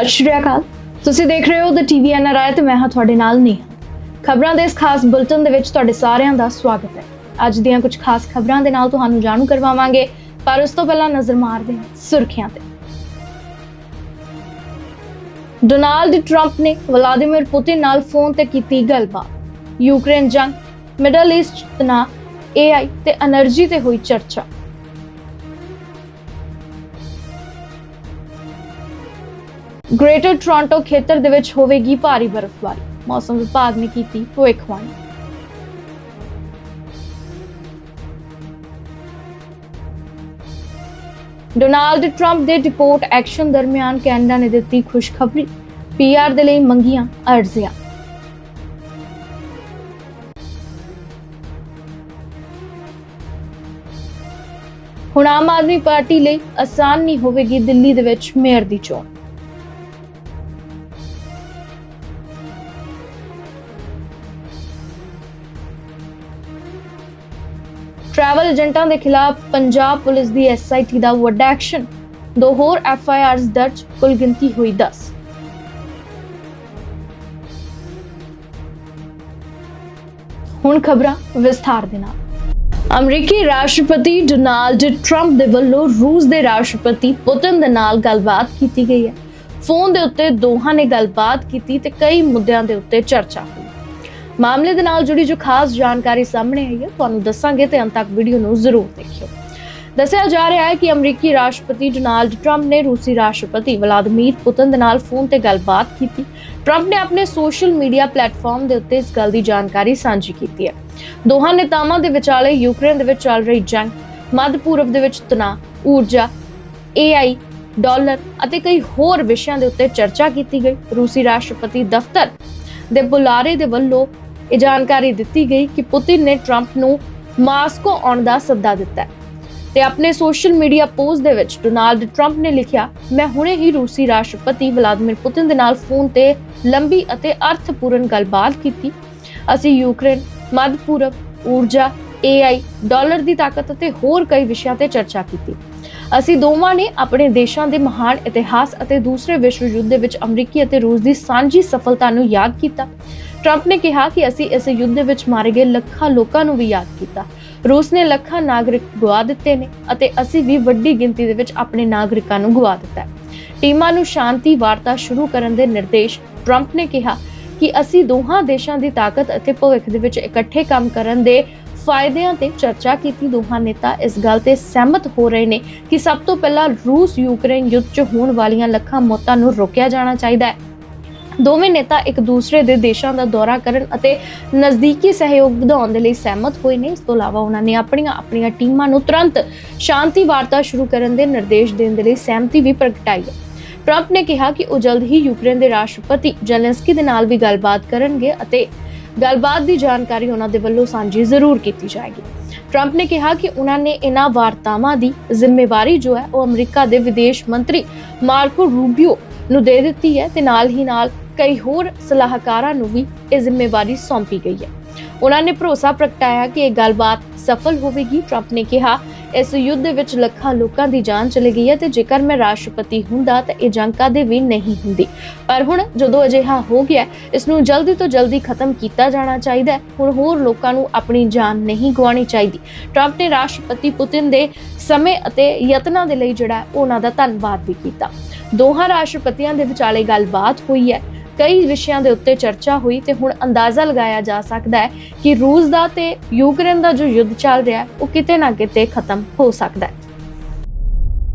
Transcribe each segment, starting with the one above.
ਸਤਿ ਸ਼੍ਰੀ ਅਕਾਲ। ਤੁਸੀਂ ਦੇਖ ਰਹੇ ਹੋ ਦ ਟੀਵੀ ਐਨਆਰਆਈ ਤੇ ਮੈਂ ਹਾਂ ਤੁਹਾਡੇ ਨਾਲ ਨਹੀਂ। ਖਬਰਾਂ ਦੇ ਇਸ ਖਾਸ ਬੁਲਟਨ ਦੇ ਵਿੱਚ ਤੁਹਾਡੇ ਸਾਰਿਆਂ ਦਾ ਸਵਾਗਤ ਹੈ। ਅੱਜ ਦੀਆਂ ਕੁਝ ਖਾਸ ਖਬਰਾਂ ਦੇ ਨਾਲ ਤੁਹਾਨੂੰ ਜਾਣੂ ਕਰਵਾਵਾਂਗੇ, ਪਰ ਉਸ ਤੋਂ ਪਹਿਲਾਂ ਨਜ਼ਰ ਮਾਰਦੇ ਹਾਂ ਸੁਰਖੀਆਂ ਤੇ। ਡੋਨਾਲਡ ਟਰੰਪ ਨੇ ਵਲਾਦੀਮੀਰ ਪੁਤਿਨ ਨਾਲ ਫੋਨ ਤੇ ਕੀਤੀ ਗੱਲਬਾਤ। ਯੂਕਰੇਨ ਜੰਗ, ਮਿਡਲ ਈਸਟ ਤਣਾ ਏਆਈ ਤੇ એનર્ਜੀ ਤੇ ਹੋਈ ਚਰਚਾ। ਗ੍ਰੇਟਰ ਟੋਰਾਂਟੋ ਖੇਤਰ ਦੇ ਵਿੱਚ ਹੋਵੇਗੀ ਭਾਰੀ ਬਰਫ਼ਬਾਰੀ। ਮੌਸਮ ਵਿਭਾਗ ਨੇ ਕੀਤੀ ਭਵਿੱਖਬਾਣੀ। ਡੋਨਾਲਡ ਟਰੰਪ ਦੇ ਡਿਪੋਰਟ ਐਕਸ਼ਨ ਦਰਮਿਆਨ ਕੈਨੇਡਾ ਨੇ ਦਿੱਤੀ ਖੁਸ਼ਖਬਰੀ। ਪੀਆਰ ਦੇ ਲਈ ਮੰਗੀਆਂ ਅਰਜ਼ੀਆਂ। ਹੁਣ ਆਮ ਆਦਮੀ ਪਾਰਟੀ ਲਈ ਆਸਾਨ ਨਹੀਂ ਹੋਵੇਗੀ ਦਿੱਲੀ ਦੇ ਵਿੱਚ ਮੇਅਰ ਦੀ ਚੋਣ। ਟਰੈਵਲ ਏਜੰਟਾਂ ਦੇ ਖਿਲਾਫ ਪੰਜਾਬ ਪੁਲਿਸ ਦੀ ਐਸਆਈਟੀ ਦਾ ਵੱਡਾ ਐਕਸ਼ਨ। ਦੋ ਹੋਰ ਐਫਆਈਆਰਸ ਦਰਜ, ਕੁੱਲ ਗਿਣਤੀ ਹੋਈ 10 ਹੁਣ ਖਬਰਾਂ ਵਿਸਥਾਰ ਦੇ ਨਾਲ। ਅਮਰੀਕੀ ਰਾਸ਼ਟਰਪਤੀ ਡੋਨਾਲਡ ਟਰੰਪ ਦੇ ਵੱਲੋਂ ਰੂਸ ਦੇ ਰਾਸ਼ਟਰਪਤੀ ਪੁਤਿਨ ਦੇ ਨਾਲ ਗੱਲਬਾਤ ਕੀਤੀ ਗਈ ਹੈ। ਫੋਨ ਦੇ ਉੱਤੇ ਦੋਹਾਂ ਨੇ ਗੱਲਬਾਤ ਕੀਤੀ ਤੇ ਕਈ ਮੁੱਦਿਆਂ ਦੇ ਉੱਤੇ ਚਰਚਾ ਹੋਈ। ਮਾਮਲੇ ਦੇ ਨਾਲ ਜੁੜੀ ਜੋ ਖਾਸ ਜਾਣਕਾਰੀ ਸਾਹਮਣੇ ਆਈ ਹੈ, ਤੁਹਾਨੂੰ ਦੱਸਾਂਗੇ ਤੇ ਅੰਤ ਤੱਕ ਵੀਡੀਓ ਨੂੰ ਜ਼ਰੂਰ ਦੇਖਿਓ। ਦੱਸਿਆ ਜਾ ਰਿਹਾ ਹੈ ਕਿ ਅਮਰੀਕੀ ਰਾਸ਼ਟਰਪਤੀ ਡੋਨਾਲਡ ਟਰੰਪ ਨੇ ਰੂਸੀ ਰਾਸ਼ਟਰਪਤੀ ਵਲਾਦੀਮੀਰ ਪੁਤਿਨ ਦੇ ਨਾਲ ਫੋਨ ਤੇ ਗੱਲਬਾਤ ਕੀਤੀ। ਟਰੰਪ ਨੇ ਆਪਣੇ ਸੋਸ਼ਲ ਮੀਡੀਆ ਪਲੇਟਫਾਰਮ ਦੇ ਉੱਤੇ ਇਸ ਗੱਲ ਦੀ ਜਾਣਕਾਰੀ ਸਾਂਝੀ ਕੀਤੀ ਹੈ। ਦੋਹਾਂ ਨੇਤਾਵਾਂ ਦੇ ਵਿਚਾਲੇ ਯੂਕਰੇਨ ਦੇ ਵਿੱਚ ਚੱਲ ਰਹੀ ਜੰਗ, ਮੱਧ ਪੂਰਬ ਦੇ ਵਿੱਚ ਤਣਾਅ, ਊਰਜਾ AI ਡਾਲਰ ਅਤੇ ਕਈ ਹੋਰ ਵਿਸ਼ਿਆਂ ਦੇ ਉੱਤੇ ਚਰਚਾ ਕੀਤੀ ਗਈ। ਰੂਸੀ ਰਾਸ਼ਟਰਪਤੀ ਦਫ਼ਤਰ ਦੇ ਬੁਲਾਰੇ ਦੇ ਵੱਲੋਂ ਇਹ ਜਾਣਕਾਰੀ ਦਿੱਤੀ ਗਈ ਕਿ ਪੁਤਿਨ ਨੇ ਟਰੰਪ ਨੂੰ ਮਾਸਕੋ ਆਉਣ ਦਾ ਸੱਦਾ ਦਿੱਤਾ ਤੇ ਆਪਣੇ ਸੋਸ਼ਲ ਮੀਡੀਆ ਪੋਸਟ ਦੇ ਵਿੱਚ ਡੋਨਾਲਡ ਟਰੰਪ ਨੇ ਲਿਖਿਆ, ਮੈਂ ਹੁਣੇ ਹੀ ਰੂਸੀ ਰਾਸ਼ਟਰਪਤੀ ਵਲਾਦੀਮੀਰ ਪੁਤਿਨ ਦੇ ਨਾਲ ਫੋਨ ਤੇ ਲੰਬੀ ਅਤੇ ਅਰਥਪੂਰਨ ਗੱਲਬਾਤ ਕੀਤੀ। ਅਸੀਂ ਯੂਕਰੇਨ ਮੱਧ ਪੂਰਬ ਊਰਜਾ AI ਡਾਲਰ ਦੀ ਤਾਕਤ ਅਤੇ ਹੋਰ ਕਈ ਵਿਸ਼ਿਆਂ ਤੇ ਚਰਚਾ ਕੀਤੀ। ਅਸੀਂ ਦੋਵਾਂ ਨੇ ਆਪਣੇ ਦੇਸ਼ਾਂ ਦੇ ਮਹਾਨ ਇਤਿਹਾਸ ਅਤੇ ਦੂਸਰੇ ਵਿਸ਼ਵ ਯੁੱਧ ਦੇ ਵਿੱਚ ਅਮਰੀਕੀ ਅਤੇ ਰੂਸ ਦੀ ਸਾਂਝੀ ਸਫਲਤਾ ਨੂੰ ਯਾਦ ਕੀਤਾ। ਟਰੰਪ ਨੇ ਕਿਹਾ ਕਿ ਅਸੀਂ ਇਸ ਯੁੱਧ ਵਿੱਚ ਮਾਰੇ ਗਏ ਲੱਖਾਂ ਲੋਕਾਂ ਨੂੰ ਵੀ ਯਾਦ ਕੀਤਾ। ਰੂਸ ਨੇ ਲੱਖਾਂ ਨਾਗਰਿਕ ਗਵਾ ਦਿੱਤੇ ਨੇ ਅਤੇ ਅਸੀਂ ਵੀ ਵੱਡੀ ਗਿਣਤੀ ਦੇ ਵਿੱਚ ਆਪਣੇ ਨਾਗਰਿਕਾਂ ਨੂੰ ਗਵਾ ਦਿੱਤਾ ਹੈ। ਟੀਮਾਂ ਨੂੰ ਸ਼ਾਂਤੀ ਵਾਰਤਾ ਸ਼ੁਰੂ ਕਰਨ ਦੇ ਨਿਰਦੇਸ਼ ਟਰੰਪ ਨੇ ਕਿਹਾ ਕਿ ਅਸੀਂ ਦੋਹਾਂ ਦੇਸ਼ਾਂ ਦੀ ਤਾਕਤ ਅਤੇ ਭਵਿੱਖ ਦੇ ਵਿੱਚ ਇਕੱਠੇ ਕੰਮ ਕਰਨ ਦੇ ਫਾਇਦਿਆਂ ਤੇ ਚਰਚਾ ਕੀਤੀ। ਦੋਹਾਂ ਨੇਤਾ ਇਸ ਗੱਲ ਤੇ ਸਹਿਮਤ ਹੋ ਰਹੇ ਨੇ ਕਿ ਸਭ ਤੋਂ ਪਹਿਲਾਂ ਰੂਸ ਯੂਕਰੇਨ ਯੁੱਧ 'ਚ ਹੋਣ ਵਾਲੀਆਂ ਲੱਖਾਂ ਮੌਤਾਂ ਨੂੰ ਰੋਕਿਆ ਜਾਣਾ ਚਾਹੀਦਾ ਹੈ। ਦੋਵੇਂ ਨੇਤਾ ਇੱਕ ਦੂਸਰੇ ਦੇ ਦੇਸ਼ਾਂ ਦਾ ਦੌਰਾ ਕਰਨ ਅਤੇ ਨਜ਼ਦੀਕੀ ਸਹਿਯੋਗ ਵਧਾਉਣ ਦੇ ਲਈ ਸਹਿਮਤ ਹੋਏ ਨੇ। ਇਸ ਤੋਂ ਇਲਾਵਾ ਉਹਨਾਂ ਨੇ ਆਪਣੀਆਂ ਆਪਣੀਆਂ ਟੀਮਾਂ ਨੂੰ ਤੁਰੰਤ ਸ਼ਾਂਤੀ ਵਾਰਤਾ ਸ਼ੁਰੂ ਕਰਨ ਦੇ ਨਿਰਦੇਸ਼ ਦੇਣ ਦੇ ਲਈ ਸਹਿਮਤੀ ਵੀ ਪ੍ਰਗਟਾਈ ਹੈ। ਟਰੰਪ ਨੇ ਕਿਹਾ ਕਿ ਉਹ ਜਲਦ ਹੀ ਯੂਕਰੇਨ ਦੇ ਰਾਸ਼ਟਰਪਤੀ ਜ਼ੈਲੈਂਸਕੀ ਦੇ ਨਾਲ ਵੀ ਗੱਲਬਾਤ ਕਰਨਗੇ ਅਤੇ ਗੱਲਬਾਤ ਦੀ ਜਾਣਕਾਰੀ ਉਹਨਾਂ ਦੇ ਵੱਲੋਂ ਸਾਂਝੀ ਜ਼ਰੂਰ ਕੀਤੀ ਜਾਏਗੀ। ਟਰੰਪ ਨੇ ਕਿਹਾ ਕਿ ਉਹਨਾਂ ਨੇ ਇਹਨਾਂ ਵਾਰਤਾਵਾਂ ਦੀ ਜ਼ਿੰਮੇਵਾਰੀ ਜੋ ਹੈ ਉਹ ਅਮਰੀਕਾ ਦੇ ਵਿਦੇਸ਼ ਮੰਤਰੀ ਮਾਰਕੋ ਰੂਬੀਓ ਨੂੰ ਦੇ ਦਿੱਤੀ ਹੈ ਤੇ ਨਾਲ ਹੀ ਨਾਲ ਕਈ ਹੋਰ ਸਲਾਹਕਾਰਾਂ ਨੂੰ ਵੀ ਇਹ ਜ਼ਿੰਮੇਵਾਰੀ ਸੌਂਪੀ ਗਈ ਹੈ। ਉਹਨਾਂ ਨੇ ਭਰੋਸਾ ਪ੍ਰਗਟਾਇਆ ਕਿ ਇਹ ਗੱਲਬਾਤ ਸਫਲ ਹੋਵੇਗੀ। ਟਰੰਪ ਨੇ ਕਿਹਾ, ਇਸ ਯੁੱਧ ਦੇ ਵਿੱਚ ਲੱਖਾਂ ਲੋਕਾਂ ਦੀ ਜਾਨ ਚਲੀ ਗਈ ਹੈ ਤੇ ਜੇਕਰ ਮੈਂ ਰਾਸ਼ਟਰਪਤੀ ਹੁੰਦਾ ਤਾਂ ਇਹ ਜੰਗ ਕਦੇ ਵੀ ਨਹੀਂ ਹੁੰਦੀ। ਪਰ ਹੁਣ ਜਦੋਂ ਅਜਿਹਾ ਹੋ ਗਿਆ, ਇਸ ਨੂੰ ਜਲਦੀ ਤੋਂ ਜਲਦੀ ਖਤਮ ਕੀਤਾ ਜਾਣਾ ਚਾਹੀਦਾ ਹੈ। ਹੁਣ ਹੋਰ ਲੋਕਾਂ ਨੂੰ ਆਪਣੀ ਜਾਨ ਨਹੀਂ ਗਵਾਉਣੀ ਚਾਹੀਦੀ। ਟਰੰਪ ਨੇ ਰਾਸ਼ਟਰਪਤੀ ਪੁਤਿਨ ਦੇ ਸਮੇਂ ਅਤੇ ਯਤਨਾਂ ਦੇ ਲਈ ਜਿਹੜਾ ਉਹਨਾਂ ਦਾ ਧੰਨਵਾਦ ਵੀ ਕੀਤਾ। ਦੋਹਾਂ ਰਾਸ਼ਟਰਪਤੀਆਂ ਦੇ ਵਿਚਾਲੇ ਗੱਲਬਾਤ ਹੋਈ ਹੈ। ਕਈ ਵਿਸ਼ਿਆਂ ਦੇ ਉੱਤੇ ਚਰਚਾ ਹੋਈ ਤੇ ਹੁਣ ਅੰਦਾਜ਼ਾ ਲਗਾਇਆ ਜਾ ਸਕਦਾ ਹੈ ਕਿ ਰੂਸ ਦਾ ਤੇ ਯੂਕਰੇਨ ਦਾ ਜੋ ਯੁੱਧ ਚੱਲ ਰਿਹਾ ਹੈ, ਉਹ ਕਿਤੇ ਨਾ ਕਿਤੇ ਖਤਮ ਹੋ ਸਕਦਾ ਹੈ।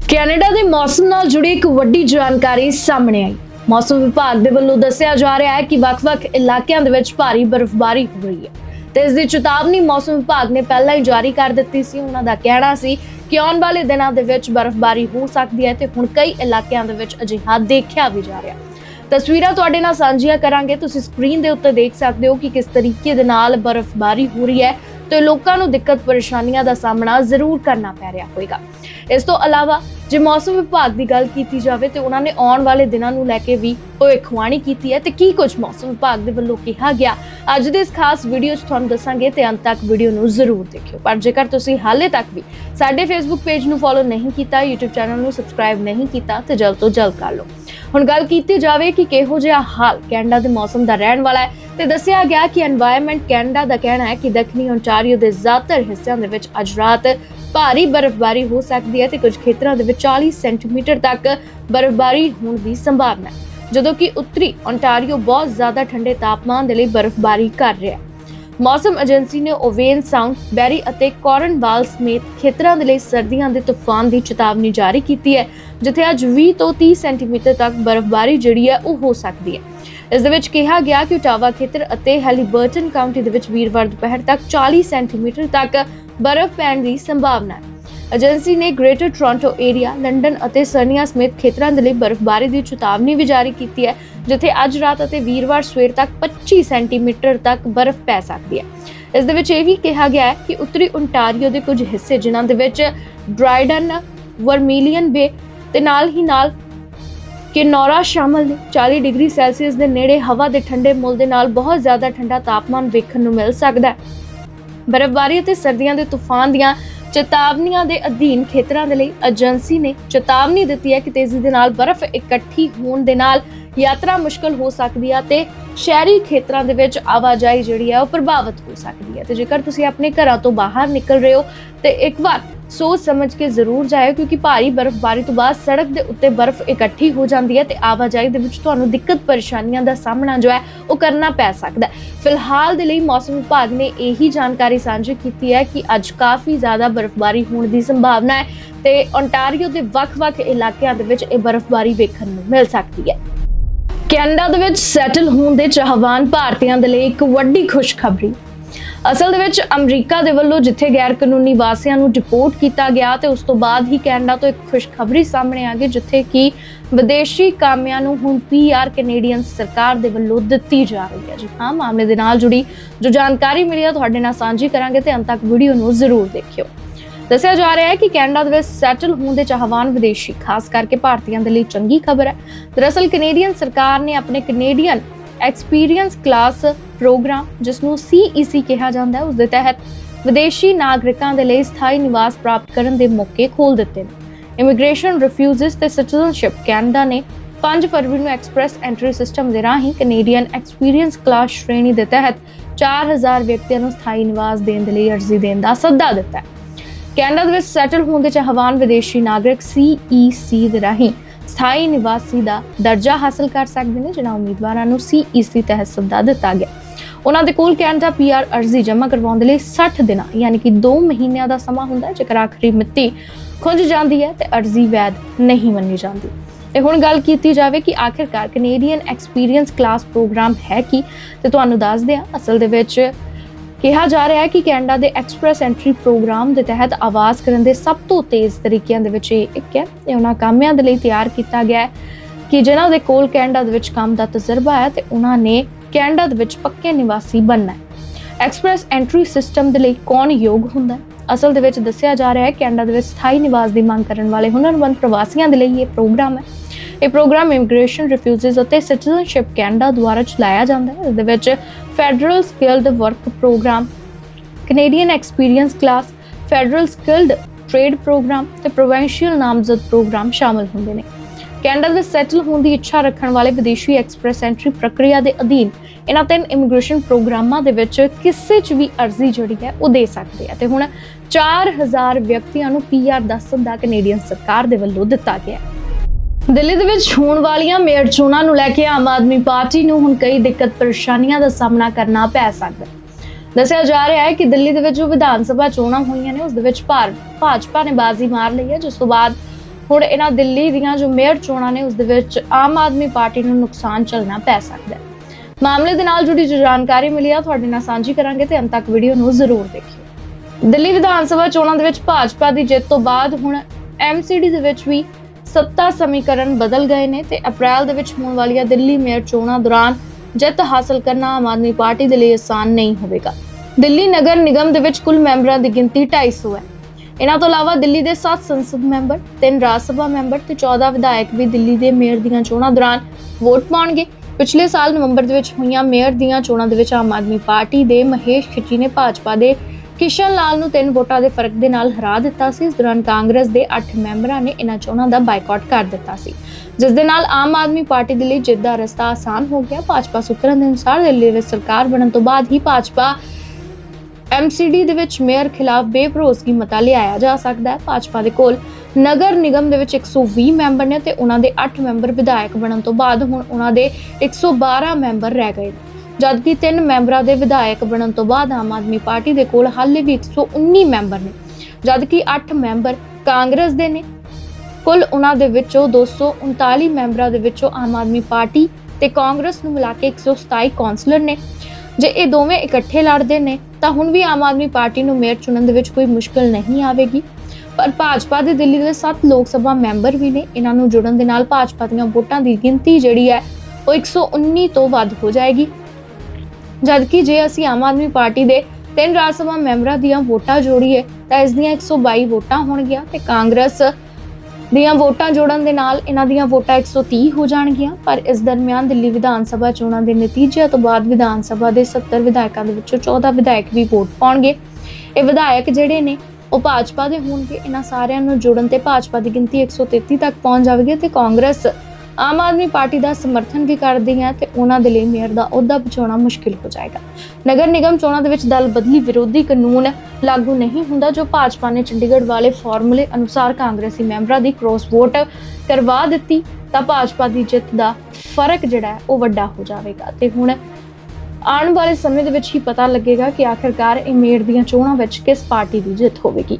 ਕੈਨੇਡਾ ਦੇ ਮੌਸਮ ਨਾਲ ਜੁੜੀ ਇੱਕ ਵੱਡੀ ਜਾਣਕਾਰੀ ਸਾਹਮਣੇ ਆਈ। ਮੌਸਮ ਵਿਭਾਗ ਦੇ ਵੱਲੋਂ ਦੱਸਿਆ ਜਾ ਰਿਹਾ ਹੈ ਕਿ ਵੱਖ-ਵੱਖ ਇਲਾਕਿਆਂ ਦੇ ਵਿੱਚ ਭਾਰੀ ਬਰਫ਼ਬਾਰੀ ਹੋ ਰਹੀ ਹੈ ਤੇ ਇਸ ਦੀ ਚੇਤਾਵਨੀ ਮੌਸਮ ਵਿਭਾਗ ਨੇ ਪਹਿਲਾਂ ਹੀ ਜਾਰੀ ਕਰ ਦਿੱਤੀ ਸੀ। ਉਹਨਾਂ ਦਾ ਕਹਿਣਾ ਸੀ ਕਿ ਆਉਣ ਵਾਲੇ ਦਿਨਾਂ ਦੇ ਵਿੱਚ ਬਰਫ਼ਬਾਰੀ ਹੋ ਸਕਦੀ ਹੈ ਤੇ ਹੁਣ ਕਈ ਇਲਾਕਿਆਂ ਦੇ ਵਿੱਚ ਅਜਿਹਾ ਦੇਖਿਆ ਵੀ ਜਾ ਰਿਹਾ ਤਸਵੀਰਾਂ ਤੁਹਾਡੇ ਨਾਲ ਸਾਂਝੀਆਂ ਕਰਾਂਗੇ। ਤੁਸੀਂ ਸਕਰੀਨ ਦੇ ਉੱਤੇ ਦੇਖ ਸਕਦੇ ਹੋ ਕਿ ਕਿਸ ਤਰੀਕੇ ਦੇ ਨਾਲ ਬਰਫ਼ਬਾਰੀ ਹੋ ਰਹੀ ਹੈ ਤੇ ਲੋਕਾਂ ਨੂੰ ਦਿੱਕਤ ਪਰੇਸ਼ਾਨੀਆਂ ਦਾ ਸਾਹਮਣਾ ਜ਼ਰੂਰ ਕਰਨਾ ਪੈ ਰਿਹਾ ਹੋਵੇਗਾ। ਇਸ ਤੋਂ ਇਲਾਵਾ ਜੇ ਮੌਸਮ ਵਿਭਾਗ ਦੀ ਗੱਲ ਕੀਤੀ ਜਾਵੇ ਤੇ ਉਹਨਾਂ ਨੇ ਆਉਣ ਵਾਲੇ ਦਿਨਾਂ ਨੂੰ ਲੈ ਕੇ ਵੀ ਭਵਿੱਖਬਾਣੀ ਕੀਤੀ ਹੈ ਤੇ ਕੀ ਕੁਝ ਮੌਸਮ ਵਿਭਾਗ ਦੇ ਵੱਲੋਂ ਕਿਹਾ ਗਿਆ, ਅੱਜ ਦੇ ਇਸ ਖਾਸ ਵੀਡੀਓ 'ਚ ਤੁਹਾਨੂੰ ਦੱਸਾਂਗੇ ਤੇ ਅੰਤ ਤੱਕ ਵੀਡੀਓ ਨੂੰ ਜ਼ਰੂਰ ਦੇਖਿਓ। ਪਰ ਜੇਕਰ ਤੁਸੀਂ ਹਾਲੇ ਤੱਕ ਵੀ ਸਾਡੇ ਫੇਸਬੁੱਕ ਪੇਜ ਨੂੰ ਫੋਲੋ ਨਹੀਂ ਕੀਤਾ, YouTube ਚੈਨਲ ਨੂੰ ਸਬਸਕ੍ਰਾਈਬ ਨਹੀਂ ਕੀਤਾ, ਤੇ ਜਲਦ ਤੋਂ ਜਲਦ ਕਰ ਲਓ। ਹੁਣ ਗੱਲ ਕੀਤੀ ਜਾਵੇ ਕਿ ਕਿਹੋ ਜਿਹਾ ਹਾਲ ਕੈਨੇਡਾ ਦੇ ਮੌਸਮ ਦਾ ਰਹਿਣ ਵਾਲਾ ਹੈ ਤੇ ਦੱਸਿਆ ਗਿਆ ਕਿ এনवायरमेंट ਕੈਨੇਡਾ ਦਾ ਕਹਿਣਾ ਹੈ ਕਿ ਦੱਖਣੀ ਓਨਟਾਰੀਓ ਦੇ ਜ਼ਿਆਦਾਤਰ ਹਿੱਸਿਆਂ ਦੇ ਵਿੱਚ ਅੱਜ ਰਾਤ ਭਾਰੀ ਬਰਫ਼ਬਾਰੀ ਹੋ ਸਕਦੀ ਹੈ ਤੇ ਕੁਝ ਖੇਤਰਾਂ ਦੇ ਵਿੱਚ 40 ਸੈਂਟੀਮੀਟਰ ਤੱਕ ਬਰਫ਼ਬਾਰੀ ਹੋਣ ਦੀ ਸੰਭਾਵਨਾ ਹੈ। ਜਦੋਂ ਕਿ ਉੱਤਰੀ ਓਨਟਾਰੀਓ ਬਹੁਤ ਜ਼ਿਆਦਾ ਠੰਡੇ ਤਾਪਮਾਨ ਦੇ ਲਈ ਬਰਫ਼ਬਾਰੀ ਕਰ ਰਿਹਾ ਹੈ। ਮੌਸਮ ਏਜੰਸੀ ਨੇ ਓਵੇਨ ਸਾਊਂਡ ਬੈਰੀ ਅਤੇ ਕੋਰਨਵਾਲ ਸਮੇਤ ਖੇਤਰਾਂ ਦੇ ਲਈ ਸਰਦੀਆਂ ਦੇ ਤੂਫਾਨ ਦੀ ਚੇਤਾਵਨੀ ਜਾਰੀ ਕੀਤੀ ਹੈ, ਜਿੱਥੇ ਅੱਜ 20 ਤੋਂ 30 ਸੈਂਟੀਮੀਟਰ ਤੱਕ ਬਰਫ਼ਬਾਰੀ ਜਿਹੜੀ ਹੈ ਉਹ ਹੋ ਸਕਦੀ ਹੈ। ਇਸ ਦੇ ਵਿੱਚ ਕਿਹਾ ਗਿਆ ਕਿ ਉਟਾਵਾ ਖੇਤਰ ਅਤੇ ਹੈਲੀਬਰਟਨ ਕਾਉਂਟੀ ਦੇ ਵਿੱਚ ਵੀਰਵਾਰ ਦੁਪਹਿਰ ਤੱਕ 40 ਸੈਂਟੀਮੀਟਰ ਤੱਕ ਬਰਫ਼ ਪੈਣ ਦੀ ਸੰਭਾਵਨਾ ਹੈ। ਏਜੰਸੀ ਨੇ ਗ੍ਰੇਟਰ ਟੋਰਾਂਟੋ ਏਰੀਆ ਲੰਡਨ ਅਤੇ ਸਰਨੀਆ ਸਮੇਤ ਖੇਤਰਾਂ ਦੇ ਲਈ ਬਰਫ਼ਬਾਰੀ ਦੀ ਚੇਤਾਵਨੀ ਵੀ ਜਾਰੀ ਕੀਤੀ ਹੈ, ਜਿੱਥੇ ਅੱਜ ਰਾਤ ਅਤੇ ਵੀਰਵਾਰ ਸਵੇਰ ਤੱਕ 25 ਸੈਂਟੀਮੀਟਰ ਤੱਕ ਬਰਫ਼ ਪੈ ਸਕਦੀ ਹੈ। ਇਸ ਦੇ ਵਿੱਚ ਇਹ ਵੀ ਕਿਹਾ ਗਿਆ ਹੈ ਕਿ ਉੱਤਰੀ ਓਨਟਾਰੀਓ ਦੇ ਕੁਝ ਹਿੱਸੇ, ਜਿਨ੍ਹਾਂ ਦੇ ਵਿੱਚ ਡਰਾਈਡਨ ਵਰਮੀਲੀਅਨ ਬੇ ਤੇ ਨਾਲ ਹੀ ਨਾਲ ਕਿਨੌਰਾ ਸ਼ਾਮਲ ਨੇ। 40 ਡਿਗਰੀ ਸੈਲਸੀਅਸ ਦੇ ਨੇੜੇ ਹਵਾ ਦੇ ਠੰਡੇ ਮੁੱਲ ਦੇ ਨਾਲ ਬਹੁਤ ਜ਼ਿਆਦਾ ਠੰਡਾ ਤਾਪਮਾਨ ਵੇਖਣ ਨੂੰ ਮਿਲ ਸਕਦਾ ਹੈ। ਬਰਫ਼ਬਾਰੀ ਅਤੇ ਸਰਦੀਆਂ ਦੇ ਤੂਫਾਨ ਦੀਆਂ ਚੇਤਾਵਨੀਆਂ ਦੇ ਅਧੀਨ ਖੇਤਰਾਂ ਦੇ ਲਈ ਏਜੰਸੀ ਨੇ ਚੇਤਾਵਨੀ ਦਿੱਤੀ ਹੈ ਕਿ ਤੇਜ਼ੀ ਦੇ ਨਾਲ ਬਰਫ਼ ਇਕੱਠੀ ਹੋਣ ਦੇ ਨਾਲ ਯਾਤਰਾ ਮੁਸ਼ਕਲ ਹੋ ਸਕਦੀ ਹੈ ਤੇ ਸ਼ਹਿਰੀ ਖੇਤਰਾਂ ਦੇ ਵਿੱਚ ਆਵਾਜਾਈ ਜਿਹੜੀ ਹੈ ਉਹ ਪ੍ਰਭਾਵਿਤ ਹੋ ਸਕਦੀ ਹੈ ਤੇ ਜੇਕਰ ਤੁਸੀਂ ਆਪਣੇ ਘਰਾਂ ਤੋਂ ਬਾਹਰ ਨਿਕਲ ਰਹੇ ਹੋ, ਤੇ ਇੱਕ ਵਾਰ ਸੋਚ ਸਮਝ ਕੇ ਜ਼ਰੂਰ ਜਾਇਓ, ਕਿਉਂਕਿ ਭਾਰੀ ਬਰਫ਼ਬਾਰੀ ਤੋਂ ਬਾਅਦ ਸੜਕ ਦੇ ਉੱਤੇ ਬਰਫ਼ ਇਕੱਠੀ ਹੋ ਜਾਂਦੀ ਹੈ ਤੇ ਆਵਾਜਾਈ ਦੇ ਵਿੱਚ ਤੁਹਾਨੂੰ ਦਿੱਕਤ ਪਰੇਸ਼ਾਨੀਆਂ ਦਾ ਸਾਹਮਣਾ ਜੋ ਹੈ ਉਹ ਕਰਨਾ ਪੈ ਸਕਦਾ ਹੈ। ਫਿਲਹਾਲ ਦੇ ਲਈ ਮੌਸਮ ਵਿਭਾਗ ਨੇ ਇਹੀ ਜਾਣਕਾਰੀ ਸਾਂਝੀ ਕੀਤੀ ਹੈ ਕਿ ਅੱਜ ਕਾਫੀ ਜ਼ਿਆਦਾ ਬਰਫ਼ਬਾਰੀ ਹੋਣ ਦੀ ਸੰਭਾਵਨਾ ਹੈ ਤੇ ਓਨਟਾਰੀਓ ਦੇ ਵੱਖ-ਵੱਖ ਇਲਾਕਿਆਂ ਦੇ ਵਿੱਚ ਇਹ ਬਰਫ਼ਬਾਰੀ ਵੇਖਣ ਨੂੰ ਮਿਲ ਸਕਦੀ ਹੈ। ਕੈਨੇਡਾ ਦੇ ਵਿੱਚ ਸੈਟਲ ਹੋਣ ਦੇ ਚਾਹਵਾਨ ਭਾਰਤੀਆਂ ਦੇ ਲਈ ਇੱਕ ਵੱਡੀ ਖੁਸ਼ਖਬਰੀ। ਅਸਲ ਦੇ ਵਿੱਚ ਅਮਰੀਕਾ ਦੇ ਵੱਲੋਂ ਜਿੱਥੇ ਗੈਰ ਕਾਨੂੰਨੀ ਵਾਸੀਆਂ ਨੂੰ ਡਿਪੋਰਟ ਕੀਤਾ ਗਿਆ ਤੇ ਉਸ ਤੋਂ ਬਾਅਦ ਹੀ ਕੈਨੇਡਾ ਤੋਂ ਇੱਕ ਖੁਸ਼ਖਬਰੀ ਸਾਹਮਣੇ ਆ ਗਈ, ਜਿੱਥੇ ਕਿ ਵਿਦੇਸ਼ੀ ਕਾਮਿਆਂ ਨੂੰ ਹੁਣ ਪੀਆਰ ਕੈਨੇਡੀਅਨ ਸਰਕਾਰ ਦੇ ਵੱਲੋਂ ਦਿੱਤੀ ਜਾ ਰਹੀ ਹੈ। ਜੀ ਹਾਂ, ਮਾਮਲੇ ਦੇ ਨਾਲ ਜੁੜੀ ਜੋ ਜਾਣਕਾਰੀ ਮਿਲੀ ਹੈ ਤੁਹਾਡੇ ਨਾਲ ਸਾਂਝੀ ਕਰਾਂਗੇ ਤੇ ਅੰਤ ਤੱਕ ਵੀਡੀਓ ਨੂੰ ਜ਼ਰੂਰ ਦੇਖਿਓ। ਦੱਸਿਆ ਜਾ ਰਿਹਾ ਹੈ ਕਿ ਕੈਨੇਡਾ ਦੇ ਵਿੱਚ ਸੈਟਲ ਹੋਣ ਦੇ ਚਾਹਵਾਨ ਵਿਦੇਸ਼ੀ, ਖਾਸ ਕਰਕੇ ਭਾਰਤੀਆਂ ਦੇ ਲਈ ਚੰਗੀ ਖਬਰ ਹੈ। ਦਰਅਸਲ ਕੈਨੇਡੀਅਨ ਸਰਕਾਰ ਨੇ ਆਪਣੇ ਕੈਨੇਡੀਅਨ ਐਕਸਪੀਰੀਅੰਸ ਕਲਾਸ ਪ੍ਰੋਗਰਾਮ, ਜਿਸ ਨੂੰ CEC ਕਿਹਾ ਜਾਂਦਾ ਹੈ, ਉਸ ਦੇ ਤਹਿਤ ਵਿਦੇਸ਼ੀ ਨਾਗਰਿਕਾਂ ਦੇ ਲਈ ਸਥਾਈ ਨਿਵਾਸ ਪ੍ਰਾਪਤ ਕਰਨ ਦੇ ਮੌਕੇ ਖੋਲ ਦਿੱਤੇ ਨੇ। ਇਮੀਗ੍ਰੇਸ਼ਨ ਰਿਫਿਊਜ਼ਸ ਤੇ ਸਿਟੀਜ਼ਨਸ਼ਿਪ ਕੈਨੇਡਾ ਨੇ 5 ਫਰਵਰੀ ਨੂੰ ਐਕਸਪ੍ਰੈਸ ਐਂਟਰੀ ਸਿਸਟਮ ਦੇ ਰਾਹੀਂ ਕੈਨੇਡੀਅਨ ਐਕਸਪੀਰੀਅੰਸ ਕਲਾਸ ਸ਼੍ਰੇਣੀ ਦੇ ਤਹਿਤ 4000 ਵਿਅਕਤੀਆਂ ਨੂੰ ਸਥਾਈ ਨਿਵਾਸ ਦੇਣ ਦੇ ਲਈ ਅਰਜ਼ੀ ਦੇਣ ਦਾ ਸੱਦਾ ਦਿੱਤਾ ਹੈ। ਕੈਨੇਡਾ ਦੇ ਵਿੱਚ ਸੈਟਲ ਹੋਣ ਦੇ ਚਾਹਵਾਨ ਵਿਦੇਸ਼ੀ ਨਾਗਰਿਕ CEC ਦੇ ਰਾਹੀਂ ਸਥਾਈ ਨਿਵਾਸੀ ਦਾ ਦਰਜਾ ਹਾਸਲ ਕਰ ਸਕਦੇ ਨੇ, ਜਿਨ੍ਹਾਂ ਉਮੀਦਵਾਰਾਂ ਨੂੰ CEC ਤਹਿਤ ਸੱਦਾ ਦਿੱਤਾ ਗਿਆ। ਉਹਨਾਂ ਦੇ ਕੋਲ ਕੈਨੇਡਾ ਪੀਆਰ ਅਰਜ਼ੀ ਜਮ੍ਹਾਂ ਕਰਵਾਉਣ ਦੇ ਲਈ 60 ਦਿਨਾਂ, ਯਾਨੀ ਕਿ 2 ਮਹੀਨਿਆਂ ਦਾ ਸਮਾਂ ਹੁੰਦਾ ਹੈ, ਜੇਕਰ ਆਖਰੀ ਮਿਤੀ ਖੁੰਝ ਜਾਂਦੀ ਹੈ ਤੇ ਅਰਜ਼ੀ ਵੈਧ ਨਹੀਂ ਮੰਨੀ ਜਾਂਦੀ। ਤੇ ਹੁਣ ਗੱਲ ਕੀਤੀ ਜਾਵੇ ਕਿ ਆਖਿਰਕਾਰ ਕੈਨੇਡੀਅਨ ਐਕਸਪੀਰੀਅੰਸ ਕਲਾਸ ਪ੍ਰੋਗਰਾਮ ਹੈ ਕੀ, ਤੇ ਤੁਹਾਨੂੰ ਦੱਸਦੇ ਹਾਂ ਅਸਲ ਦੇ ਵਿੱਚ ਕਿਹਾ ਜਾ ਰਿਹਾ ਹੈ ਕਿ ਕੈਨੇਡਾ ਦੇ ਐਕਸਪ੍ਰੈਸ ਐਂਟਰੀ ਪ੍ਰੋਗਰਾਮ ਦੇ ਤਹਿਤ ਆਵਾਜ਼ ਕਰਨ ਦੇ ਸਭ ਤੋਂ ਤੇਜ਼ ਤਰੀਕਿਆਂ ਦੇ ਵਿੱਚ ਇਹ ਇੱਕ ਹੈ ਇਹ ਉਹਨਾਂ ਕਾਮਿਆਂ ਦੇ ਲਈ ਤਿਆਰ ਕੀਤਾ ਗਿਆ ਹੈ ਕਿ ਜਿਨ੍ਹਾਂ ਦੇ ਕੋਲ ਕੈਨੇਡਾ ਦੇ ਵਿੱਚ ਕੰਮ ਦਾ ਤਜਰਬਾ ਹੈ ਤੇ ਉਹਨਾਂ ਨੇ ਕੈਨੇਡਾ ਦੇ ਵਿੱਚ ਪੱਕੇ ਨਿਵਾਸੀ ਬਣਨਾ ਹੈ। ਐਕਸਪ੍ਰੈਸ ਐਂਟਰੀ ਸਿਸਟਮ ਦੇ ਲਈ ਕੌਣ ਯੋਗ ਹੁੰਦਾ ਹੈ? ਅਸਲ ਦੇ ਵਿੱਚ ਦੱਸਿਆ ਜਾ ਰਿਹਾ ਹੈ ਕੈਨੇਡਾ ਦੇ ਵਿੱਚ ਸਥਾਈ ਨਿਵਾਸ ਦੀ ਮੰਗ ਕਰਨ ਵਾਲੇ ਹੁਨਰਮੰਦ ਪ੍ਰਵਾਸੀਆਂ ਦੇ ਲਈ ਇਹ ਪ੍ਰੋਗਰਾਮ ਹੈ। ਇਹ ਪ੍ਰੋਗਰਾਮ ਇਮੀਗ੍ਰੇਸ਼ਨ ਰਿਫਿਊਜ਼ਸ ਅਤੇ ਸਿਟੀਜ਼ਨਸ਼ਿਪ ਕੈਨੇਡਾ ਦੁਆਰਾ ਚਲਾਇਆ ਜਾਂਦਾ ਹੈ। ਇਸ ਦੇ ਵਿੱਚ federal skilled work programme Canadian experience class federal skilled trade programme ਤੇ ਪ੍ਰੋਵਿੰਸ਼ੀਅਲ ਨਾਮਜ਼ਦ ਪ੍ਰੋਗਰਾਮ ਸ਼ਾਮਲ ਹੁੰਦੇ ਨੇ। ਕੈਨੇਡਾ ਵਿੱਚ ਸੈਟਲ ਹੋਣ ਦੀ ਇੱਛਾ ਰੱਖਣ ਵਾਲੇ ਵਿਦੇਸ਼ੀ ਐਕਸਪ੍ਰੈਸ ਐਂਟਰੀ ਪ੍ਰਕਿਰਿਆ ਦੇ ਅਧੀਨ ਇਹਨਾਂ ਤਿੰਨ ਇਮੀਗ੍ਰੇਸ਼ਨ ਪ੍ਰੋਗਰਾਮਾਂ ਦੇ ਵਿੱਚ ਕਿਸੇ 'ਚ ਵੀ ਅਰਜ਼ੀ ਜਿਹੜੀ ਹੈ ਉਹ ਦੇ ਸਕਦੇ ਆ। ਤੇ ਹੁਣ 4000 ਵਿਅਕਤੀਆਂ ਨੂੰ ਪੀਆਰ ਦਾ ਸੱਦਾ ਕੈਨੇਡੀਅਨ ਸਰਕਾਰ ਦੇ ਵੱਲੋਂ ਦਿੱਤਾ ਗਿਆ ਹੈ। ਦਿੱਲੀ ਦੇ ਵਿੱਚ ਹੋਣ ਵਾਲੀਆਂ ਮੇਅਰ ਚੋਣਾਂ ਨੂੰ ਲੈ ਕੇ ਆਮ ਆਦਮੀ ਪਾਰਟੀ ਨੂੰ ਹੁਣ ਕਈ ਦਿੱਕਤ ਪਰੇਸ਼ਾਨੀਆਂ ਦਾ ਸਾਹਮਣਾ ਕਰਨਾ ਪੈ ਸਕਦਾ ਦੱਸਿਆ ਜਾ ਰਿਹਾ ਹੈ ਕਿ ਦਿੱਲੀ ਦੇ ਵਿੱਚ ਜੋ ਵਿਧਾਨ ਸਭਾ ਚੋਣਾਂ ਹੋਈਆਂ ਨੇ, ਉਸ ਦੇ ਵਿੱਚ ਭਾਜਪਾ ਨੇ ਬਾਜ਼ੀ ਮਾਰ ਲਈ ਹੈ, ਜਿਸ ਤੋਂ ਬਾਅਦ ਹੁਣ ਇਹਨਾਂ ਦਿੱਲੀ ਦੀਆਂ ਜੋ ਮੇਅਰ ਚੋਣਾਂ ਨੇ, ਉਸ ਦੇ ਵਿੱਚ ਆਮ ਆਦਮੀ ਪਾਰਟੀ ਨੂੰ ਨੁਕਸਾਨ ਝੱਲਣਾ ਪੈ ਸਕਦਾ ਹੈ। ਮਾਮਲੇ ਦੇ ਨਾਲ ਜੁੜੀ ਜੋ ਜਾਣਕਾਰੀ ਮਿਲੀ ਆ, ਤੁਹਾਡੇ ਨਾਲ ਸਾਂਝੀ ਕਰਾਂਗੇ ਤੇ ਅੰਤ ਤੱਕ ਵੀਡੀਓ ਨੂੰ ਜ਼ਰੂਰ ਦੇਖਿਓ। ਦਿੱਲੀ ਵਿਧਾਨ ਸਭਾ ਚੋਣਾਂ ਦੇ ਵਿੱਚ ਭਾਜਪਾ ਦੀ ਜਿੱਤ ਤੋਂ ਬਾਅਦ ਹੁਣ ਐਮਸੀਡੀ ਦੇ ਵਿੱਚ ਵੀ ਸੱਤਾ ਸਮੀਕਰਨ ਬਦਲ ਗਏ ਨੇ ਤੇ ਅਪ੍ਰੈਲ ਦੇ ਵਿੱਚ ਹੋਣ ਵਾਲੀਆਂ ਦਿੱਲੀ ਮੇਅਰ ਚੋਣਾਂ ਦੌਰਾਨ ਜਿੱਤ ਹਾਸਲ ਕਰਨਾ ਆਮ ਆਦਮੀ ਪਾਰਟੀ ਦੇ ਲਈ ਆਸਾਨ ਨਹੀਂ ਹੋਵੇਗਾ। ਦਿੱਲੀ ਨਗਰ ਨਿਗਮ ਦੇ ਵਿੱਚ ਕੁੱਲ ਮੈਂਬਰਾਂ ਦੀ ਗਿਣਤੀ 250 ਹੈ। ਇਹਨਾਂ ਤੋਂ ਇਲਾਵਾ ਦਿੱਲੀ ਦੇ 7 ਸੰਸਦ ਮੈਂਬਰ 3 ਰਾਜ ਸਭਾ ਮੈਂਬਰ ਤੇ 14 ਵਿਧਾਇਕ ਵੀ ਦਿੱਲੀ ਦੇ ਮੇਅਰ ਦੀਆਂ ਚੋਣਾਂ ਦੌਰਾਨ ਵੋਟ ਪਾਉਣਗੇ। ਪਿਛਲੇ ਸਾਲ ਨਵੰਬਰ ਦੇ ਵਿੱਚ ਹੋਈਆਂ ਮੇਅਰ ਦੀਆਂ ਚੋਣਾਂ ਦੇ ਵਿੱਚ ਆਮ ਆਦਮੀ ਪਾਰਟੀ ਦੇ ਮਹੇਸ਼ ਖਿੱਚੀ ਨੇ ਭਾਜਪਾ ਦੇ ਕਿਸ਼ਨ ਲਾਲ ਨੂੰ ਤਿੰਨ ਵੋਟਾਂ ਦੇ ਫ਼ਰਕ ਦੇ ਨਾਲ ਹਰਾ ਦਿੱਤਾ ਸੀ। ਇਸ ਦੌਰਾਨ ਕਾਂਗਰਸ ਦੇ 8 ਮੈਂਬਰਾਂ ਨੇ ਇਹਨਾਂ ਚੋਣਾਂ ਦਾ ਬਾਈਕਾਟ ਕਰ ਦਿੱਤਾ ਸੀ। ਜਿਸ ਦੇ ਨਾਲ ਆਮ ਆਦਮੀ ਪਾਰਟੀ ਦੇ ਲਈ ਜਿੱਤ ਦਾ ਰਸਤਾ ਆਸਾਨ ਹੋ ਗਿਆ। ਭਾਜਪਾ ਸੂਤਰਾਂ ਦੇ ਅਨੁਸਾਰ ਦਿੱਲੀ ਵਿੱਚ ਸਰਕਾਰ ਬਣਨ ਤੋਂ ਬਾਅਦ ਹੀ ਭਾਜਪਾ ਐਮਸੀਡੀ ਦੇ ਵਿੱਚ ਮੇਅਰ ਖਿਲਾਫ ਬੇਭਰੋਸਗੀ ਮਤਾ ਲਿਆਇਆ ਜਾ ਸਕਦਾ ਹੈ। ਭਾਜਪਾ ਦੇ ਕੋਲ ਨਗਰ ਨਿਗਮ ਦੇ ਵਿੱਚ 120 ਮੈਂਬਰ ਨੇ ਤੇ ਉਹਨਾਂ ਦੇ 8 ਮੈਂਬਰ ਵਿਧਾਇਕ ਬਣਨ ਤੋਂ ਬਾਅਦ ਹੁਣ ਉਹਨਾਂ ਦੇ 112 ਮੈਂਬਰ ਰਹਿ ਗਏ ਜਦਕਿ ਤਿੰਨ ਮੈਂਬਰਾਂ ਦੇ ਵਿਧਾਇਕ ਬਣਨ ਤੋਂ ਬਾਅਦ ਆਮ ਆਦਮੀ ਪਾਰਟੀ ਦੇ ਕੋਲ ਹਾਲੇ ਵੀ 119 ਮੈਂਬਰ ਨੇ ਜਦਕਿ 8 ਮੈਂਬਰ ਕਾਂਗਰਸ ਦੇ ਨੇ। ਕੁੱਲ ਉਹਨਾਂ ਦੇ ਵਿੱਚੋਂ 239 ਮੈਂਬਰਾਂ ਦੇ ਵਿੱਚੋਂ ਆਮ ਆਦਮੀ ਪਾਰਟੀ ਤੇ ਕਾਂਗਰਸ ਨੂੰ ਮਿਲਾ ਕੇ 127 ਕੌਂਸਲਰ ਨੇ। ਜੇ ਇਹ ਦੋਵੇਂ ਇਕੱਠੇ ਲੜਦੇ ਨੇ, ਤਾਂ ਹੁਣ ਵੀ ਆਮ ਆਦਮੀ ਪਾਰਟੀ ਨੂੰ ਮੇਅਰ ਚੁਣਨ ਦੇ ਵਿੱਚ ਕੋਈ ਮੁਸ਼ਕਲ ਨਹੀਂ ਆਵੇਗੀ। ਪਰ ਭਾਜਪਾ ਦੇ ਦਿੱਲੀ ਦੇ 7 ਲੋਕ ਸਭਾ ਮੈਂਬਰ ਵੀ ਨੇ, ਇਹਨਾਂ ਨੂੰ ਜੁੜਨ ਦੇ ਨਾਲ ਭਾਜਪਾ ਦੀਆਂ ਵੋਟਾਂ ਦੀ ਗਿਣਤੀ ਜਿਹੜੀ ਹੈ, ਉਹ 119 ਤੋਂ ਵੱਧ ਹੋ ਜਾਏਗੀ। ਜਦਕਿ ਜੇ ਅਸੀਂ ਆਮ ਆਦਮੀ ਪਾਰਟੀ ਦੇ ਤਿੰਨ ਰਾਜ ਸਭਾ ਮੈਂਬਰਾਂ ਦੀਆਂ ਵੋਟਾਂ ਜੋੜੀਏ, ਤਾਂ ਇਸ ਦੀਆਂ 122 ਵੋਟਾਂ ਹੋਣਗੀਆਂ ਤੇ ਕਾਂਗਰਸ ਦੀਆਂ ਵੋਟਾਂ ਜੋੜਨ ਦੇ ਨਾਲ ਇਹਨਾਂ ਦੀਆਂ ਵੋਟਾਂ 130 ਹੋ ਜਾਣਗੀਆਂ। ਪਰ ਇਸ ਦਰਮਿਆਨ ਦਿੱਲੀ ਵਿਧਾਨ ਸਭਾ ਚੋਣਾਂ ਦੇ ਨਤੀਜਿਆਂ ਤੋਂ ਬਾਅਦ ਵਿਧਾਨ ਸਭਾ ਦੇ 70 ਵਿਧਾਇਕਾਂ ਦੇ ਵਿੱਚੋਂ 14 ਵਿਧਾਇਕ ਵੀ ਵੋਟ ਪਾਉਣਗੇ। ਇਹ ਵਿਧਾਇਕ ਜਿਹੜੇ ਨੇ, ਉਹ ਭਾਜਪਾ ਦੇ ਹੋਣਗੇ। ਇਹਨਾਂ ਸਾਰਿਆਂ ਨੂੰ ਜੋੜਨ ਤੇ ਭਾਜਪਾ ਦੀ ਗਿਣਤੀ 133 ਤੱਕ ਪਹੁੰਚ ਜਾਵੇਗੀ ਤੇ ਕਾਂਗਰਸ ਆਮ ਆਦਮੀ ਪਾਰਟੀ ਦਾ ਸਮਰਥਨ ਵੀ ਕਰਦੀ ਹੈ ਤੇ ਉਹਨਾਂ ਦੇ ਲਈ ਮੇਅਰ ਦਾ ਅਹੁਦਾ ਬਚਾਉਣਾ ਮੁਸ਼ਕਿਲ ਹੋ ਜਾਏਗਾ। ਨਗਰ ਨਿਗਮ ਚੋਣਾਂ ਦੇ ਵਿੱਚ ਦਲ ਬਦਲੀ ਵਿਰੋਧੀ ਕਾਨੂੰਨ ਲਾਗੂ ਨਹੀਂ ਹੁੰਦਾ, ਜੋ ਭਾਜਪਾ ਨੇ ਚੰਡੀਗੜ੍ਹ ਵਾਲੇ ਫਾਰਮੂਲੇ ਅਨੁਸਾਰ ਕਾਂਗਰਸੀ ਮੈਂਬਰਾਂ ਦੀ ਕ੍ਰੋਸ ਵੋਟ ਕਰਵਾ ਦਿੱਤੀ, ਤਾਂ ਭਾਜਪਾ ਦੀ ਜਿੱਤ ਦਾ ਫ਼ਰਕ ਜਿਹੜਾ ਹੈ, ਉਹ ਵੱਡਾ ਹੋ ਜਾਵੇਗਾ। ਤੇ ਹੁਣ ਆਉਣ ਵਾਲੇ ਸਮੇਂ ਦੇ ਵਿੱਚ ਹੀ ਪਤਾ ਲੱਗੇਗਾ ਕਿ ਆਖਰਕਾਰ ਇਹ ਮੇਅਰ ਦੀਆਂ ਚੋਣਾਂ ਵਿੱਚ ਕਿਸ ਪਾਰਟੀ ਦੀ ਜਿੱਤ ਹੋਵੇਗੀ।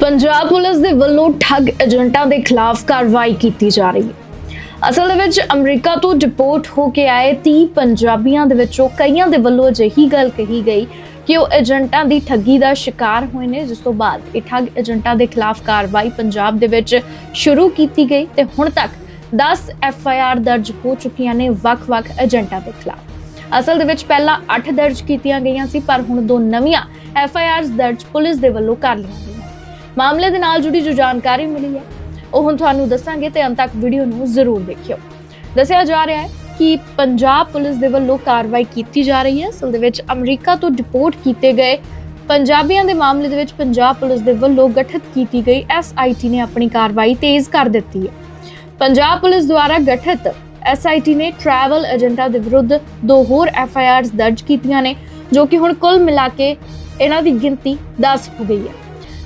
ਪੰਜਾਬ ਪੁਲਿਸ ਦੇ ਵੱਲੋਂ ਠੱਗ ਏਜੰਟਾਂ ਦੇ ਖਿਲਾਫ ਕਾਰਵਾਈ ਕੀਤੀ ਜਾ ਰਹੀ ਹੈ। ਅਸਲ ਦੇ ਵਿੱਚ ਅਮਰੀਕਾ ਤੋਂ ਡਿਪੋਰਟ ਹੋ ਕੇ ਆਏ 30 ਪੰਜਾਬੀਆਂ ਦੇ ਵਿੱਚੋਂ ਕਈਆਂ ਦੇ ਵੱਲੋਂ ਅਜਿਹੀ ਗੱਲ ਕਹੀ ਗਈ ਕਿ ਉਹ ਏਜੰਟਾਂ ਦੀ ਠੱਗੀ ਦਾ ਸ਼ਿਕਾਰ ਹੋਏ ਨੇ, ਜਿਸ ਤੋਂ ਬਾਅਦ ਇਹ ਠੱਗ ਏਜੰਟਾਂ ਦੇ ਖਿਲਾਫ ਕਾਰਵਾਈ ਪੰਜਾਬ ਦੇ ਵਿੱਚ ਸ਼ੁਰੂ ਕੀਤੀ ਗਈ ਤੇ ਹੁਣ ਤੱਕ 10 ਐਫ ਆਈ ਆਰ ਦਰਜ ਹੋ ਚੁੱਕੀਆਂ ਨੇ ਵੱਖ-ਵੱਖ ਏਜੰਟਾਂ ਦੇ ਖਿਲਾਫ। ਅਸਲ ਦੇ ਵਿੱਚ ਪਹਿਲਾਂ 8 ਦਰਜ ਕੀਤੀਆਂ ਗਈਆਂ ਸੀ, ਪਰ ਹੁਣ ਦੋ ਨਵੀਆਂ ਐਫ ਆਈ ਆਰਸ ਦਰਜ ਪੁਲਿਸ ਦੇ ਵੱਲੋਂ ਕਰ ਲਈਆਂ ਗਈਆਂ। ਮਾਮਲੇ ਦੇ ਨਾਲ ਜੁੜੀ ਜੋ ਜਾਣਕਾਰੀ ਮਿਲੀ ਹੈ, ਉਹ ਹੁਣ ਤੁਹਾਨੂੰ ਦੱਸਾਂਗੇ ਤੇ ਅੰਤ ਤੱਕ ਵੀਡੀਓ ਨੂੰ ਜ਼ਰੂਰ ਦੇਖਿਓ। ਦੱਸਿਆ ਜਾ ਰਿਹਾ ਹੈ ਕਿ ਪੰਜਾਬ ਪੁਲਿਸ ਦੇ ਵੱਲੋਂ ਕਾਰਵਾਈ ਕੀਤੀ ਜਾ ਰਹੀ ਹੈ। ਅਸਲ ਦੇ ਵਿੱਚ ਅਮਰੀਕਾ ਤੋਂ ਡਿਪੋਰਟ ਕੀਤੇ ਗਏ ਪੰਜਾਬੀਆਂ ਦੇ ਮਾਮਲੇ ਦੇ ਵਿੱਚ ਪੰਜਾਬ ਪੁਲਿਸ ਦੇ ਵੱਲੋਂ ਗਠਿਤ ਕੀਤੀ ਗਈ ਐਸਆਈਟੀ ਨੇ ਆਪਣੀ ਕਾਰਵਾਈ ਤੇਜ਼ ਕਰ ਦਿੱਤੀ ਹੈ। ਪੰਜਾਬ ਪੁਲਿਸ ਦੁਆਰਾ ਗਠਿਤ ਐਸਆਈਟੀ ਨੇ ਟਰੈਵਲ ਏਜੰਟਾਂ ਦੇ ਵਿਰੁੱਧ ਦੋ ਹੋਰ ਐਫਆਈਆਰਸ ਦਰਜ ਕੀਤੀਆਂ ਨੇ, ਜੋ ਕਿ ਹੁਣ ਕੁੱਲ ਮਿਲਾ ਕੇ ਇਹਨਾਂ ਦੀ ਗਿਣਤੀ 10 ਹੋ ਗਈ ਹੈ।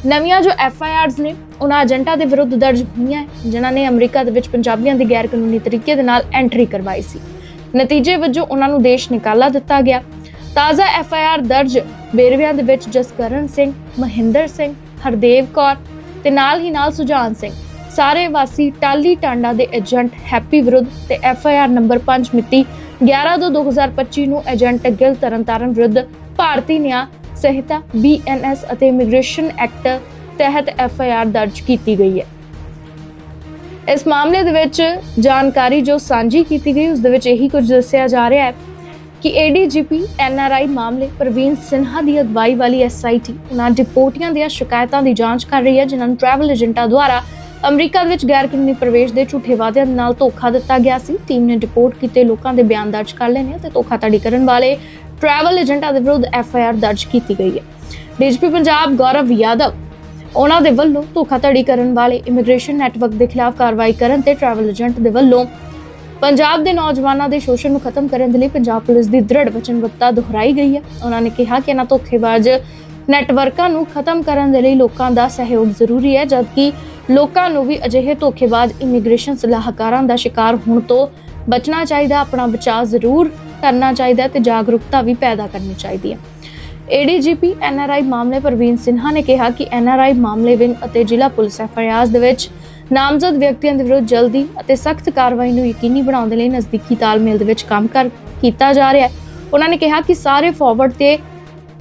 ਨਵੀਆਂ ਜੋ ਐਫਆਈਆਰਸ ਨੇ, ਉਹਨਾਂ ਏਜੰਟਾਂ ਦੇ ਵਿਰੁੱਧ ਦਰਜ ਹੋਈਆਂ ਜਿਨ੍ਹਾਂ ਨੇ ਅਮਰੀਕਾ ਦੇ ਵਿੱਚ ਪੰਜਾਬੀਆਂ ਦੀ ਗੈਰ ਕਾਨੂੰਨੀ ਤਰੀਕੇ ਦੇ ਨਾਲ ਐਂਟਰੀ ਕਰਵਾਈ ਸੀ। ਨਤੀਜੇ ਵਜੋਂ ਉਹਨਾਂ ਨੂੰ ਦੇਸ਼ ਨਿਕਾਲਾ ਦਿੱਤਾ ਗਿਆ। ਤਾਜ਼ਾ ਐਫਆਈਆਰ ਦਰਜ ਬੇਰਵਿਆਂ ਦੇ ਵਿੱਚ ਜਸਕਰਨ ਸਿੰਘ, ਮਹਿੰਦਰ ਸਿੰਘ, ਹਰਦੇਵ ਕੌਰ ਤੇ ਨਾਲ ਹੀ ਨਾਲ ਸੁਜਾਨ ਸਿੰਘ। ਸਾਰੇ ਵਾਸੀ ਟਾਲੀ ਟਾਂਡਾ ਦੇ ਏਜੰਟ ਹੈਪੀ ਵਿਰੁੱਧ ਤੇ ਐਫ ਆਈ ਆਰ ਨੰਬਰ 5 ਮਿਤੀ 11/2/2025 ਨੂੰ ਏਜੰਟ ਗਿਲ ਤਰਨਤਾਰਨ ਵਿਰੁੱਧ ਭਾਰਤੀ ਨਿਆਂ ਸੰਹਿਤਾ ਬੀਐਨਐਸ ਅਤੇ ਇਮੀਗ੍ਰੇਸ਼ਨ ਐਕਟ ਤਹਿਤ ਐਫਆਈਆਰ ਦਰਜ ਕੀਤੀ ਗਈ ਹੈ। ਇਸ ਮਾਮਲੇ ਦੇ ਵਿੱਚ ਜਾਣਕਾਰੀ ਜੋ ਸਾਂਝੀ ਕੀਤੀ ਗਈ, ਉਸ ਦੇ ਵਿੱਚ ਇਹੀ ਕੁਝ ਦੱਸਿਆ ਜਾ ਰਿਹਾ ਹੈ ਕਿ ਏਡੀਜੀਪੀ ਐਨਆਰਆਈ ਮਾਮਲੇ ਪ੍ਰਵੀਨ ਸਿਨਹਾ ਦੀ ਅਗਵਾਈ ਵਾਲੀ ਐਸਆਈਟੀ ਉਹਨਾਂ ਡਿਪੋਰਟੀਆਂ ਦੀਆਂ ਸ਼ਿਕਾਇਤਾਂ ਦੀ ਜਾਂਚ ਕਰ ਰਹੀ ਹੈ, ਜਿਨ੍ਹਾਂ ਨੂੰ ਟਰੈਵਲ ਏਜੰਟਾਂ ਦੁਆਰਾ ਅਮਰੀਕਾ ਵਿੱਚ ਗੈਰ ਕਾਨੂੰਨੀ ਪ੍ਰਵੇਸ਼ ਦੇ ਝੂਠੇ ਵਾਅਦਿਆਂ ਦੇ ਨਾਲ ਧੋਖਾ ਦਿੱਤਾ ਗਿਆ ਸੀ। ਟੀਮ ਨੇ ਰਿਪੋਰਟ ਕੀਤੇ ਲੋਕਾਂ ਦੇ ਬਿਆਨ ਦਰਜ ਕਰ ਲਏ ਨੇ ਤੇ ਧੋਖਾਧੜੀ ਕਰਨ ਵਾਲੇ ਟਰੈਵਲ ਏਜੰਟਾਂ ਦੇ ਵਿਰੁੱਧ ਐਫਆਈਆਰ ਦਰਜ ਕੀਤੀ ਗਈ ਹੈ। ਡੀਜੀਪੀ ਪੰਜਾਬ ਗੌਰਵ ਯਾਦਵ, ਉਹਨਾਂ ਦੇ ਵੱਲੋਂ ਧੋਖਾਧੜੀ ਕਰਨ ਵਾਲੇ ਇਮੀਗ੍ਰੇਸ਼ਨ ਨੈਟਵਰਕ ਦੇ ਖਿਲਾਫ ਕਾਰਵਾਈ ਕਰਨ ਤੇ ਟਰੈਵਲ ਏਜੰਟ ਦੇ ਵੱਲੋਂ ਪੰਜਾਬ ਦੇ ਨੌਜਵਾਨਾਂ ਦੇ ਸ਼ੋਸ਼ਣ ਨੂੰ ਖਤਮ ਕਰਨ ਦੇ ਲਈ ਪੰਜਾਬ ਪੁਲਿਸ ਦੀ ਦ੍ਰਿੜ ਵਚਨਬੱਧਤਾ ਦੁਹਰਾਈ ਗਈ ਹੈ। ਉਹਨਾਂ ਨੇ ਕਿਹਾ ਕਿ ਇਹਨਾਂ ਧੋਖੇਬਾਜ਼ ਨੈਟਵਰਕਾਂ ਨੂੰ ਖਤਮ ਕਰਨ ਦੇ ਲਈ ਲੋਕਾਂ ਦਾ ਸਹਿਯੋਗ ਜ਼ਰੂਰੀ ਹੈ, ਜਦਕਿ ਲੋਕਾਂ ਨੂੰ ਵੀ ਅਜਿਹੇ ਧੋਖੇਬਾਜ਼ ਇਮੀਗ੍ਰੇਸ਼ਨ ਸਲਾਹਕਾਰਾਂ ਦਾ ਸ਼ਿਕਾਰ ਹੋਣ ਤੋਂ ਬਚਣਾ ਚਾਹੀਦਾ, ਆਪਣਾ ਬਚਾਅ ਜ਼ਰੂਰ ਕਰਨਾ ਚਾਹੀਦਾ ਤੇ ਜਾਗਰੂਕਤਾ ਵੀ ਪੈਦਾ ਕਰਨੀ ਚਾਹੀਦੀ ਹੈ। ਏਡੀਜੀਪੀ ਐਨਆਰਆਈ ਮਾਮਲੇ ਪ੍ਰਵੀਨ ਸਿਨਹਾ ਨੇ ਕਿਹਾ ਕਿ ਐਨਆਰਆਈ ਮਾਮਲੇ ਵਿੰਗ ਅਤੇ ਜ਼ਿਲ੍ਹਾ ਪੁਲਿਸ ਐਫਆਈਆਰਸ ਦੇ ਵਿੱਚ ਨਾਮਜ਼ਦ ਵਿਅਕਤੀਆਂ ਦੇ ਵਿਰੁੱਧ ਜਲਦੀ ਅਤੇ ਸਖਤ ਕਾਰਵਾਈ ਨੂੰ ਯਕੀਨੀ ਬਣਾਉਣ ਦੇ ਲਈ ਨਜ਼ਦੀਕੀ ਤਾਲਮੇਲ ਦੇ ਵਿੱਚ ਕੰਮ ਕਰ ਕੀਤਾ ਜਾ ਰਿਹਾ ਹੈ। ਉਹਨਾਂ ਨੇ ਕਿਹਾ ਕਿ ਸਾਰੇ ਫਾਰਵਰਡ ਤੇ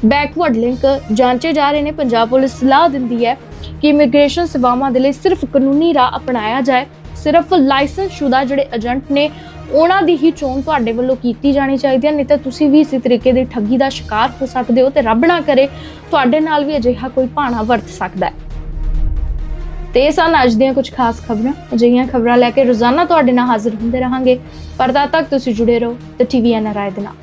ਬੈਕਵਰਡ ਲਿੰਕ ਜਾਂਚੇ ਜਾ ਰਹੇ ਨੇ। ਪੰਜਾਬ ਪੁਲਿਸ ਸਲਾਹ ਦਿੰਦੀ ਹੈ ਕਿ ਇਮੀਗ੍ਰੇਸ਼ਨ ਸੇਵਾਵਾਂ ਦੇ ਲਈ ਸਿਰਫ ਕਾਨੂੰਨੀ ਰਾਹ ਅਪਣਾਇਆ ਜਾਏ। ਸਿਰਫ ਲਾਇਸੈਂਸ ਜਿਹੜੇ ਏਜੰਟ ਨੇ, ਉਹਨਾਂ ਦੀ ਹੀ ਚੋਣ ਤੁਹਾਡੇ ਵੱਲੋਂ ਕੀਤੀ ਜਾਣੀ ਚਾਹੀਦੀ ਹੈ। ਨਹੀਂ ਤਾਂ ਤੁਸੀਂ ਵੀ ਇਸੇ ਤਰੀਕੇ ਦੀ ਠੱਗੀ ਦਾ ਸ਼ਿਕਾਰ ਹੋ ਸਕਦੇ ਹੋ ਤੇ ਰੱਬ ਨਾ ਕਰੇ ਤੁਹਾਡੇ ਨਾਲ ਵੀ ਅਜਿਹਾ ਕੋਈ ਭਾਣਾ ਵਰਤ ਸਕਦਾ ਹੈ। ਤੇ ਇਹ ਸਨ ਅੱਜ ਦੀਆਂ ਕੁਝ ਖਾਸ ਖਬਰਾਂ। ਅਜਿਹੀਆਂ ਖਬਰਾਂ ਲੈ ਕੇ ਰੋਜ਼ਾਨਾ ਤੁਹਾਡੇ ਨਾਲ ਹਾਜ਼ਰ ਹੁੰਦੇ ਰਹਾਂਗੇ। ਪਰਦਾ ਤੱਕ ਤੁਸੀਂ ਜੁੜੇ ਰਹੋ ਤੇ ਟੀਵੀ ਐਨਆਰਆਈ ਦੇ ਨਾਲ।